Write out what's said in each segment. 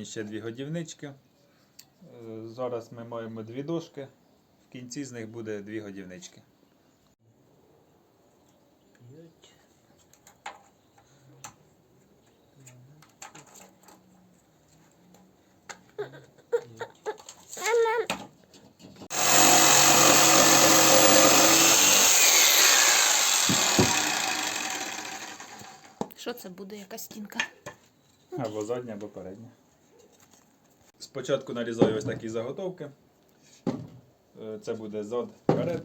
мені ще дві годівнички. Е, Зараз ми маємо дві дошки. В кінці з них буде дві годівнички. Що це буде, яка стінка? Або задня, або передня. Спочатку нарізаю ось такі заготовки. Е, Це буде зад перед.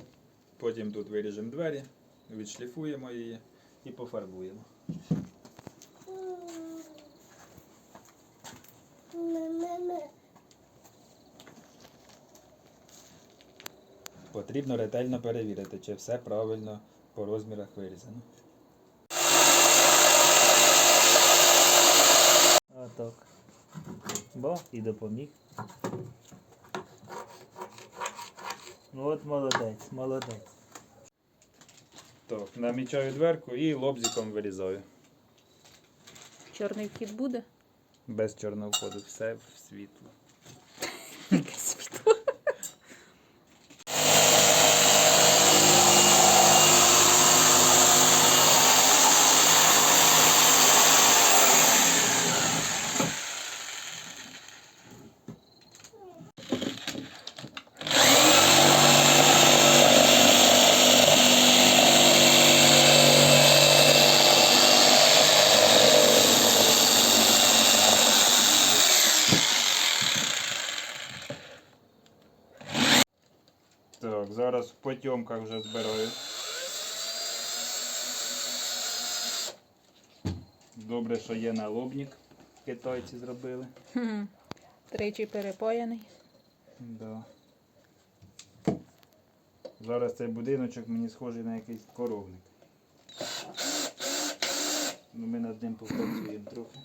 Потім тут виріжемо двері, відшліфуємо її і пофарбуємо. Потрібно ретельно перевірити, чи все правильно по розмірах вирізано. А так. Бо і допоміг. Ну от молодець, молодець. Так, намічаю дверку і лобзиком вирізаю. Чорний вхід буде? Без чорного входу, все в світло. Світло. Так, зараз в потьомках вже збираю. Добре, що є налобник. Китайці зробили. Хм. Тричі перепояний. Да. Зараз цей будиночок мені схожий на якийсь коровник. Ну, ми над ним попрацюємо трохи.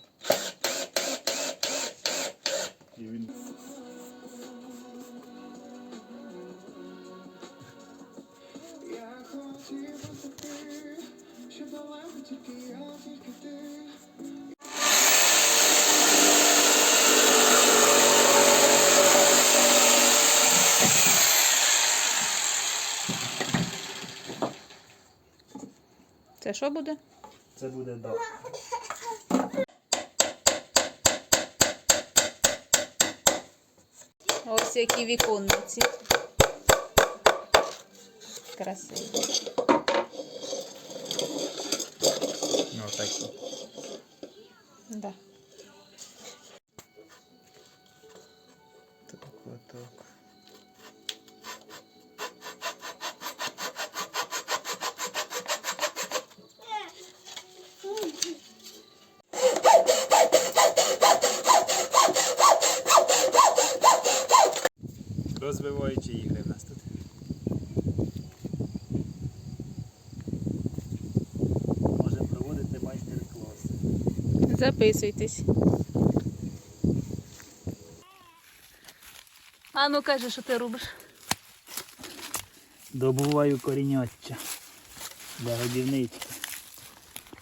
Це що буде? Це буде дах. Ось які віконниці. Красиво. ну, такі. Да. Так, отак. Розвиваючі ігри в нас Записуйтесь. А ну кажи, що ти робиш. Добуваю коріняча для годівнички.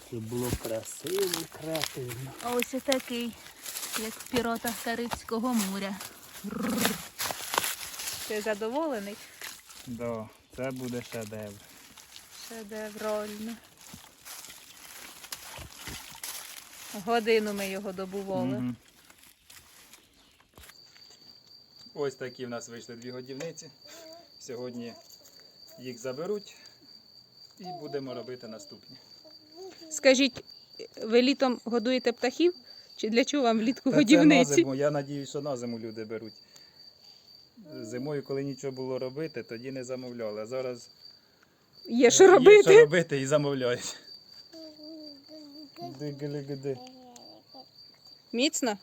Щоб було красиво, креативно. А ось і такий, як в піратах Карибського моря. Ти задоволений? Да, це буде шедевр. Шедеврально. Годину ми його добували. Мгм. Ось такі в нас вийшли дві годівниці. Сьогодні їх заберуть і будемо робити наступні. Скажіть, ви літом годуєте птахів? Чи для чого вам влітку Та це на годівниці? зиму. Я надіюсь, що на зиму люди беруть. Зимою, коли нічого було робити, тоді не замовляли. А зараз Є що є що робити і замовляють. Диги-лиги-ди. Міцно?